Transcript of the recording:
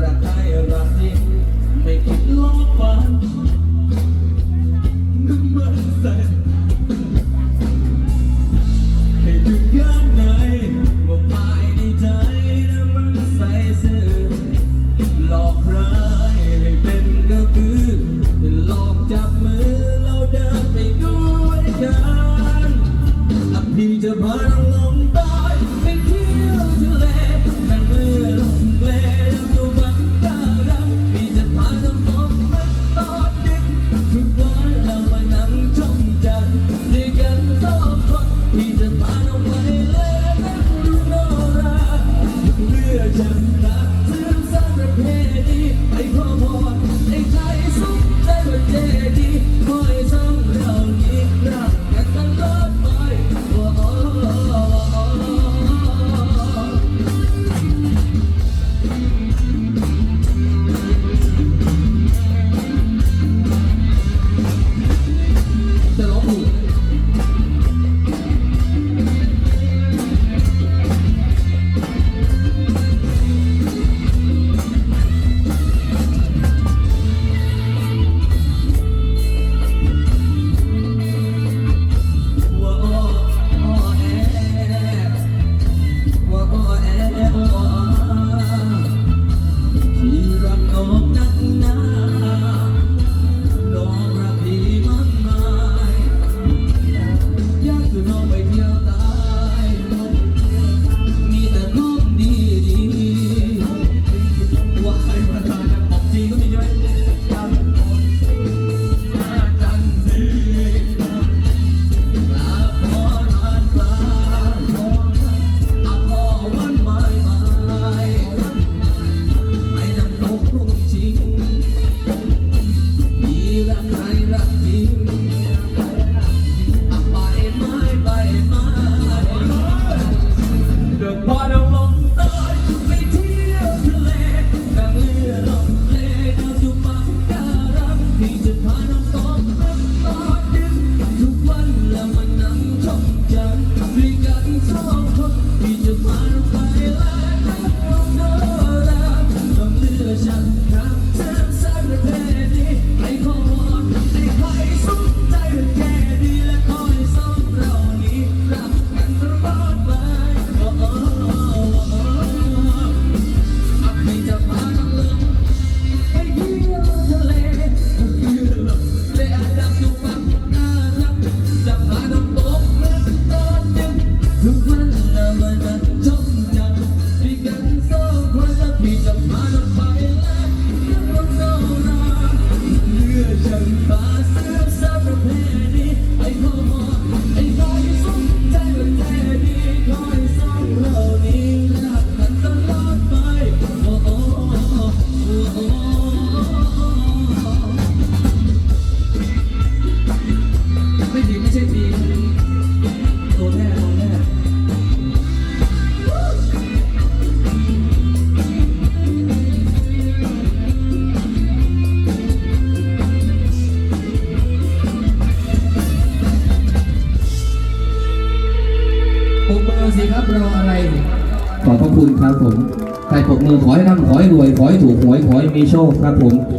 รักใครรักจริไม่คิดลบฝันน้ำมันใส่ให้ถึงยามไหนว่าภาในใจน้ำมันใสซื่อหลอกร้าให้เป็นก็คือหลอกจับมือเราเดินไปด้วยกันอดีจะพัน สิครับรออะไร ขอบพระคุณครับผมใครปกมือขอให้ร่ำขอให้รวยขอให้ถูกหวยขอให้มีโชคครับผม